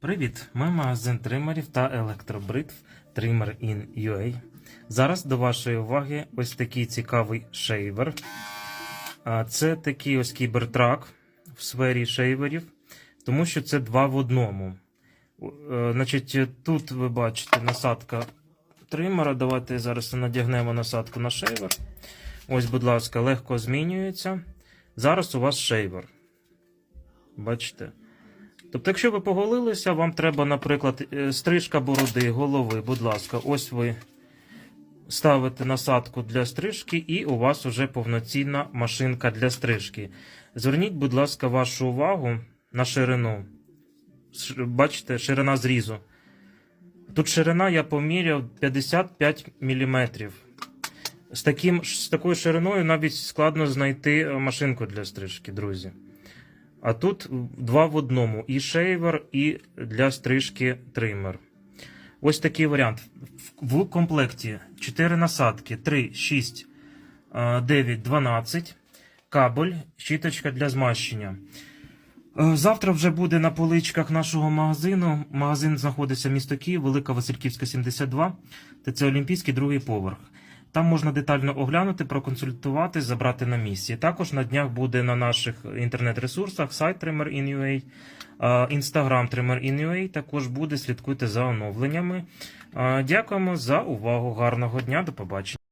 Привіт! Ми магазин тримерів та електробритв Trimmer in UA. Зараз до вашої уваги ось такий цікавий шейвер. Це такий ось кібертрак в сфері шейверів, тому що це два в одному. Е, Значить, тут ви бачите насадка тримера. Давайте зараз надягнемо насадку на шейвер. Ось, будь ласка, легко змінюється. Зараз у вас шейвер. Бачите? Тобто, якщо ви поголилися, вам треба, наприклад, е, стрижка бороди, голови, будь ласка, ось ви ставите насадку для стрижки, і у вас вже повноцінна машинка для стрижки. Зверніть, будь ласка, вашу увагу на ширину. Бачите, ширина зрізу. Тут ширина я поміряв 55 мм. З, таким, з такою шириною навіть складно знайти е, машинку для стрижки, друзі. А тут два в одному: і шейвер, і для стрижки тример. Ось такий варіант. В в комплекті 4 насадки, 3, 6, е, 9, 12, кабель, щіточка для змащення. Е, Завтра вже буде на поличках нашого магазину. Магазин знаходиться місто Київ, Велика Васильківська, 72, ТЦ Олімпійський, другий поверх. Там можна детально оглянути, проконсультувати, забрати на місці. Також на днях буде на наших інтернет-ресурсах сайт Trimmer in UA, інстаграм Trimmer також буде. Слідкуйте за оновленнями. Дякуємо за увагу. Гарного дня, до побачення.